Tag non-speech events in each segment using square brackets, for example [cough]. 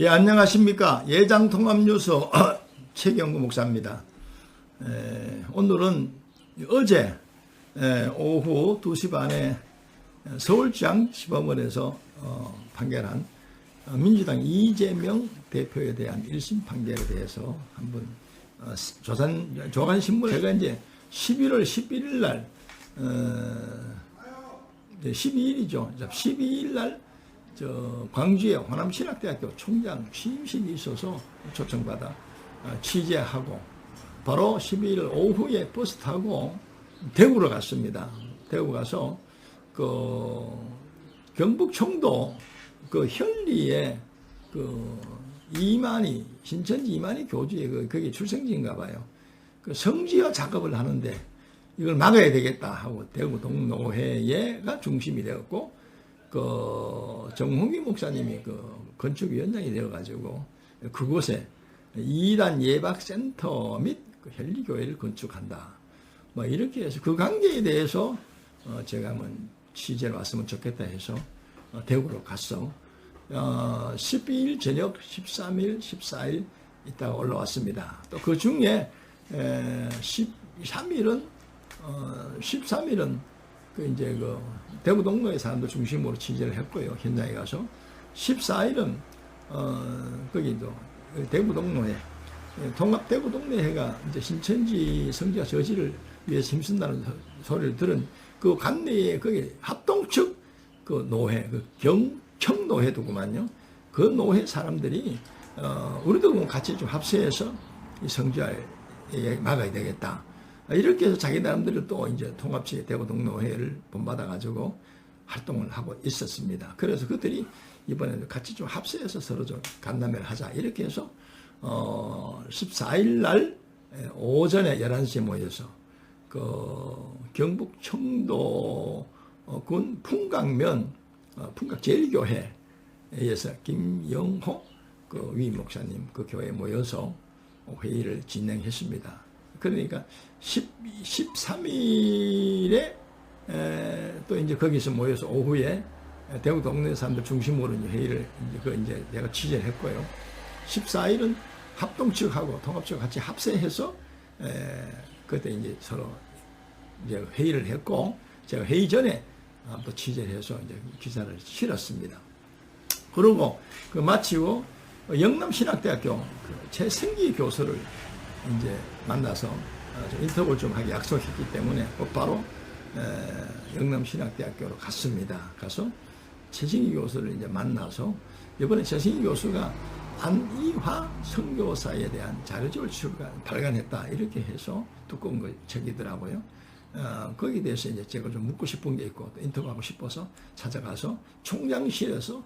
예, 안녕하십니까. 예장통합뉴스 [clears throat] 최경구 목사입니다. 에, 오늘은 어제 에, 오후 2시 반에 서울지방시법원에서 어, 판결한 어, 민주당 이재명 대표에 대한 1심 판결에 대해서 한번 어, 조선, 조간신문 제가 이제 11월 11일 날 어, 12일이죠. 12일 날, 저, 광주의 호남신학대학교 총장 취임식이 있어서 초청받아 어, 취재하고, 바로 12일 오후에 버스 타고 대구로 갔습니다. 대구 가서, 그, 경북 청도 그 현리에 그 이만희, 신천지 이만희 교주의 그, 그게 출생지인가 봐요. 그 성지화 작업을 하는데 이걸 막아야 되겠다 하고 대구 동노회가 중심이 되었고 그 정홍기 목사님이 그 건축위원장이 되어가지고 그곳에 이단 예박센터 및그 헬리교회를 건축한다. 뭐 이렇게 해서 그 관계에 대해서 어 제가 한번 취재를 왔으면 좋겠다 해서 어 대구로 갔어. 어 12일 저녁 13일, 14일 있다가 올라왔습니다. 또 그 중에 에 13일은 어, 13일은 그 이제 그 대구 동로의 사람들 중심으로 취재를 했고요. 현장에 가서 14일은 어, 거기도 대구 동로회 통합 대구 동네회가 이제 신천지 성지와 저지를 위해서 힘쓴다는 소리를 들은 그 관내에 거기 합동 측 그 노회 그 경청 노회도구만요. 그 노회 사람들이 어, 우리도 같이 좀 합세해서 이 성지화에 막아야 되겠다. 이렇게 해서 자기 나름대로 또 이제 통합시 대구 동로회를 본받아가지고 활동을 하고 있었습니다. 그래서 그들이 이번에도 같이 좀 합세해서 서로 좀 간담회를 하자. 이렇게 해서, 어, 14일 날 오전에 11시에 모여서 그 경북 청도 군 풍각면 어, 풍각 제일교회에서 김영호 그 위 목사님 그 교회에 모여서 회의를 진행했습니다. 그러니까 10, 13일에 에, 또 이제 거기서 모여서 오후에 대구 동네 사람들 중심으로 이제 회의를 이제 그 이제 내가 취재를 했고요. 14일은 합동 측하고 통합 측 같이 합세해서 에, 그때 이제 서로 이제 회의를 했고 제가 회의 전에 또 취재를 해서 이제 기사를 실었습니다. 그리고 그 마치고 영남신학대학교 그 최승기 교수를 이제 만나서 어, 인터뷰를 좀 하기 약속했기 때문에 곧바로 영남신학대학교로 갔습니다. 가서 최승희 교수를 이제 만나서 이번에 최승희 교수가 안이화 선교사에 대한 자료집을 출간, 발간했다 이렇게 해서 두꺼운 거 책이더라고요. 어, 거기에 대해서 이제 제가 좀 묻고 싶은 게 있고 또 인터뷰하고 싶어서 찾아가서 총장실에서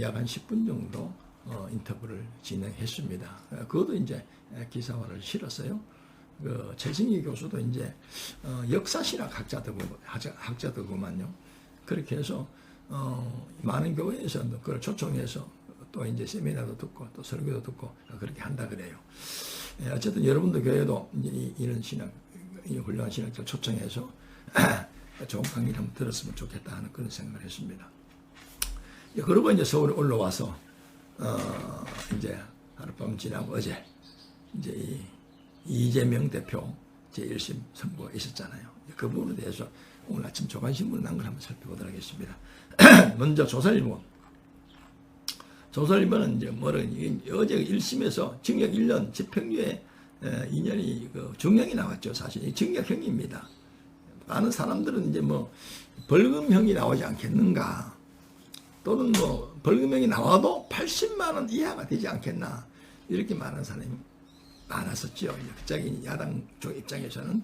약 한 10분 정도 어, 인터뷰를 진행했습니다. 어, 그것도 이제 기사화를 실었어요. 그 최승희 교수도 이제 어, 역사신학 학자들고 학자들구만요. 그렇게 해서 어, 많은 교회에서 그걸 초청해서 또 이제 세미나도 듣고 또 설교도 듣고 그렇게 한다 그래요. 예, 어쨌든 여러분도 교회도 이제 이런 신학, 이 훌륭한 신학자 초청해서 [clears throat] 좋은 강의를 한번 들었으면 좋겠다 하는 그런 생각을 했습니다. 예, 그리고 이제 서울에 올라와서 어, 이제 하룻밤 지나고 어제 이제 이 이재명 대표 제1심 선고가 있었잖아요. 그 부분에 대해서 오늘 아침 조간신문 난걸 한번 살펴보도록 하겠습니다. [clears throat] 먼저 조선일보. 조선일보는 이제 뭐라 어제 1심에서 징역 1년 집행유예 2년이 그 중형이 나왔죠. 사실 징역형입니다. 많은 사람들은 이제 뭐 벌금형이 나오지 않겠는가 또는 뭐 벌금형이 나와도 80만 원 이하가 되지 않겠나 이렇게 말하는 사람이 많았었죠. 갑자기 야당 쪽 입장에서는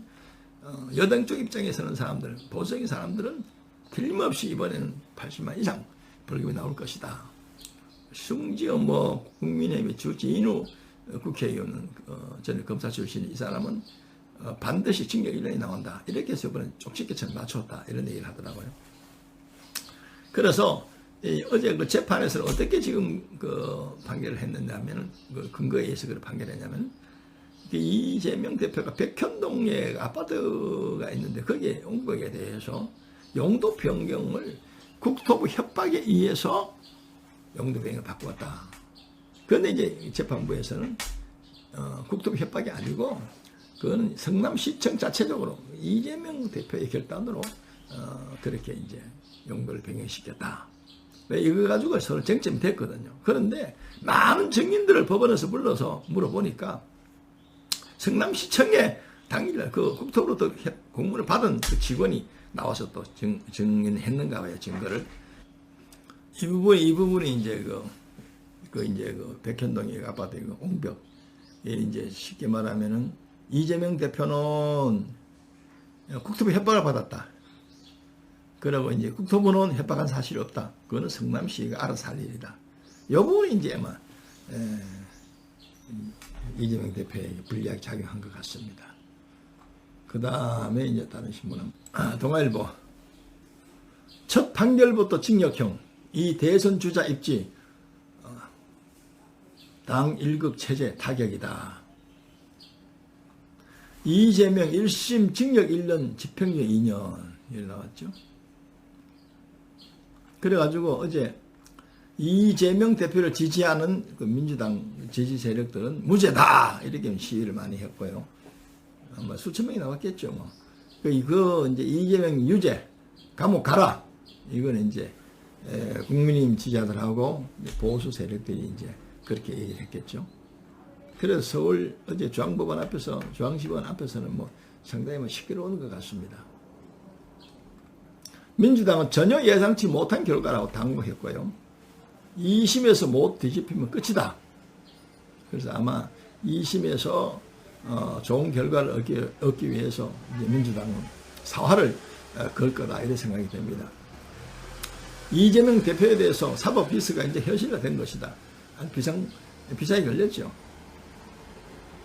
어, 여당 쪽 입장에서는 사람들 보수적인 사람들은 틀림없이 이번에는 80만 이상 벌금이 나올 것이다. 심지어 뭐 국민의힘의 주진우 국회의원은 어, 저는 검사 출신 이 사람은 어, 반드시 징역 1년이 나온다. 이렇게 해서 이번에 쪽집게처럼 맞췄다. 이런 얘기를 하더라고요. 그래서 어제 그 재판에서는 어떻게 지금 그 판결을 했느냐면 그 근거에 의해서 그 판결했냐면 이재명 대표가 백현동에 아파트가 있는데 거기에 온 거에 대해서 용도 변경을 국토부 협박에 의해서 용도 변경을 바꾸었다. 그런데 이제 재판부에서는 어, 국토부 협박이 아니고 그거는 성남시청 자체적으로 이재명 대표의 결단으로 어, 그렇게 이제 용도를 변경시켰다. 왜 이거 가지고 서로 쟁점이 됐거든요. 그런데 많은 증인들을 법원에서 불러서 물어보니까 성남시청에 당일날 그 국토부로부터 협- 공문을 받은 그 직원이 나와서 또 증, 증인했는가 봐요, 증거를. 이 부분이, 이 부분이 이제 그, 그 이제 그 백현동의 아파트 그 옹벽. 이 이제 쉽게 말하면은 이재명 대표는 국토부 협박을 받았다. 그러고 이제 국토부는 협박한 사실이 없다. 그거는 성남시가 알아서 할 일이다. 이 부분이 이제 아마 에, 이재명 대표에게 불리하게 작용한 것 같습니다. 그 다음에 이제 다른 신문은 아, 동아일보 첫 판결부터 징역형 이 대선 주자 입지 어, 당 1급 체제 타격이다. 이재명 1심 징역 1년 집행유예 2년 이렇게 나왔죠. 그래가지고 어제 이재명 대표를 지지하는 그 민주당 지지 세력들은 무죄다 이렇게 시위를 많이 했고요. 아마 수천 명이 나왔겠죠. 뭐. 그, 그 이제 이재명 유죄 감옥 가라 이거는 이제 에, 국민의힘 지지자들하고 보수 세력들이 이제 그렇게 얘기를 했겠죠. 그래서 서울 어제 중앙법원 앞에서 중앙지법원 앞에서는 뭐 상당히 뭐 시끄러운 것 같습니다. 민주당은 전혀 예상치 못한 결과라고 당부했고요. 2심에서 못 뒤집히면 끝이다. 그래서 아마 2심에서 어, 좋은 결과를 얻기, 얻기 위해서 민주당은 사활을 어, 걸 거다 이런 생각이 됩니다. 이재명 대표에 대해서 사법 비스가 이제 현실화된 것이다. 비상 비상이 걸렸죠.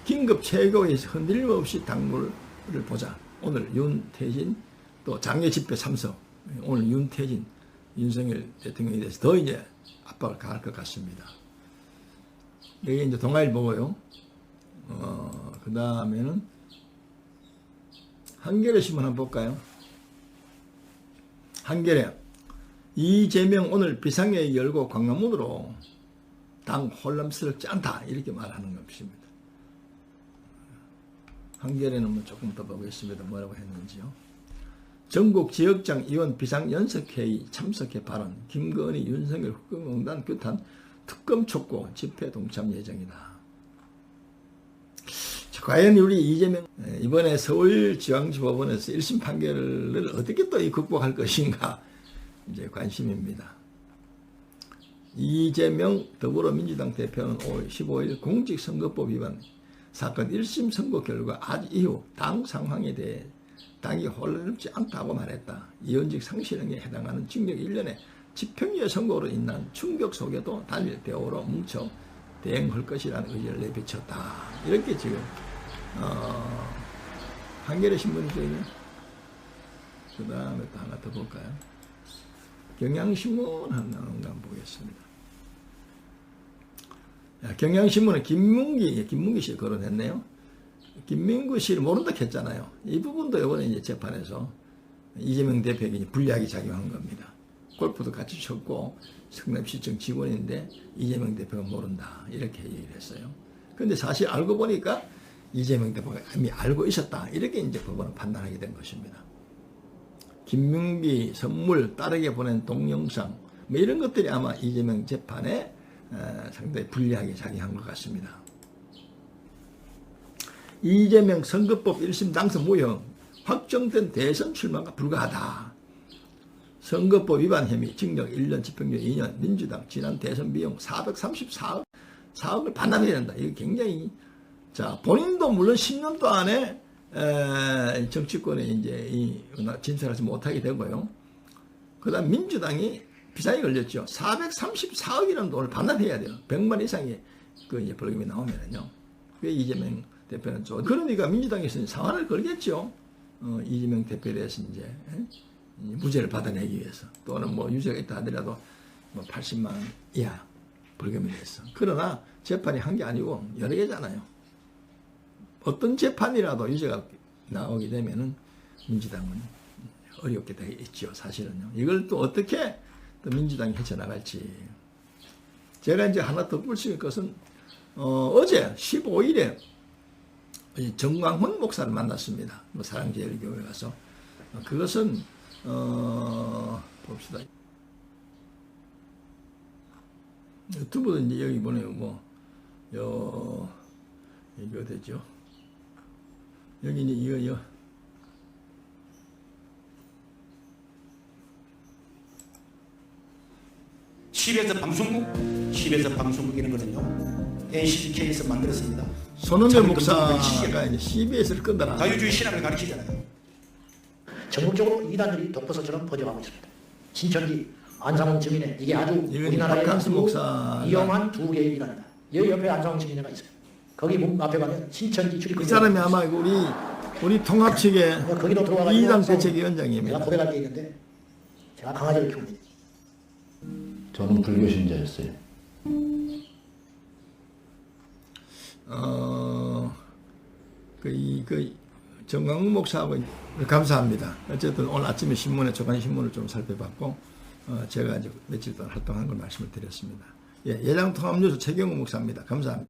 긴급 최고에서 흔들림 없이 당무를 보자. 오늘 윤태진 또 장외 집회 참석. 오늘 윤태진 윤석열 대통령에 대해서 더 이제 압박을 가할 것 같습니다. 여기 이제 동아일보고요. 어, 그 다음에는 한겨레 신문 한번 볼까요? 한겨레 이재명 오늘 비상회의 열고 광화문으로 당 혼란스럽지 않다 이렇게 말하는 것입니다. 한겨레는 뭐 조금 더 보겠습니다. 뭐라고 했는지요. 전국 지역장 의원 비상연석회의 참석해 발언 김건희 윤석열 국정농단 규탄 특검 촉구 집회 동참 예정이다. 자, 과연 우리 이재명 에, 이번에 서울지방지법원에서 1심 판결을 어떻게 또이 극복할 것인가 이제 관심입니다. 이재명 더불어민주당 대표는 5월 15일 공직선거법 위반 사건 1심 선고 결과 아직 이후 당 상황에 대해 당이 혼란롭지 않다고 말했다. 이원직 상실형에 해당하는 징역 1년의 집행유예 선고로 인한 충격 속에도 단일 대우로 뭉쳐 대응할 것이라는 의지를 내비쳤다. 이렇게 지금 어, 한겨레 신문이죠. 그 다음에 또 하나 더 볼까요? 경향신문 하나 한번 보겠습니다. 야, 경향신문은 김문기, 김문기 씨를 거론했네요. 김민구 씨를 모른다 했잖아요. 이 부분도 이번에 이제 재판에서 이재명 대표에게 불리하게 작용한 겁니다. 골프도 같이 쳤고 성남시청 직원인데 이재명 대표가 모른다 이렇게 얘기를 했어요. 그런데 사실 알고 보니까 이재명 대표가 이미 알고 있었다 이렇게 이제 법원은 판단하게 된 것입니다. 김민기 선물 딸에게 보낸 동영상 뭐 이런 것들이 아마 이재명 재판에 어, 상당히 불리하게 작용한 것 같습니다. 이재명 선거법 1심 당선 무효 확정된 대선 출마가 불가하다. 선거법 위반 혐의 징역 1년 집행유예 2년 민주당 지난 대선 비용 434억 4억을 반납해야 된다. 이거 굉장히 자 본인도 물론 10년 동안에 에, 정치권에 이제 이 진출하지 못하게 되고요. 그 다음 민주당이 비상이 걸렸죠. 434억이라는 돈을 반납해야 돼요. 100만 이상의 그 이제 벌금이 나오면은요. 왜 이재명 대표는 좀 그러니까 민주당에서는 상한을 걸겠죠. 어, 이재명 대표에 대해서 이제 에? 이 무죄를 받아내기 위해서 또는 뭐 유죄가 있다 하더라도 뭐 80만 원 이하 벌금이 됐어. 그러나 재판이 한 게 아니고 여러 개잖아요. 어떤 재판이라도 유죄가 나오게 되면은 민주당은 어렵게 되겠죠. 사실은요. 이걸 또 어떻게 또 민주당이 헤쳐나갈지. 제가 이제 하나 수 있는 것은 어, 어제 15일에 정광훈 목사를 만났습니다. 뭐 사랑제일교회 가서 어, 그것은 어, 봅시다. 유튜브도 이제 여기 보내요. 뭐, 요, 여기 어디죠? 여기 이제 이거, 이거. CBS 방송국, CBS 방송국이라는 거는요, NCTK에서 만들었습니다. 손흥민 자기 목사가 CBS를 끄더라. 자유주의 신앙을 가르치잖아요. 전국적으로 이단들이 덮어서처럼 퍼져가고 있습니다. 신천지, 안상원 증인회 이게 아주 우리나라의 아주 목사가- 위험한 두 개의 이단이다. 여기 옆에 안상원 증인회가 있어요. 거기 문 앞에 가면 신천지 출입 그 사람이 아마 우리, 우리 통합 측의 이당 항상 대책위원장입니다. 제가 고백할 게 있는데 제가 강아지를 키웁니다. 저는 불교 신자였어요. 어, 그, 이, 그, 정광훈 목사하고 감사합니다. 어쨌든 오늘 아침에 신문에, 조간 신문을 좀 살펴봤고, 어, 제가 이제 며칠 동안 활동한 걸 말씀을 드렸습니다. 예, 예장 통합뉴스 최경우 목사입니다. 감사합니다.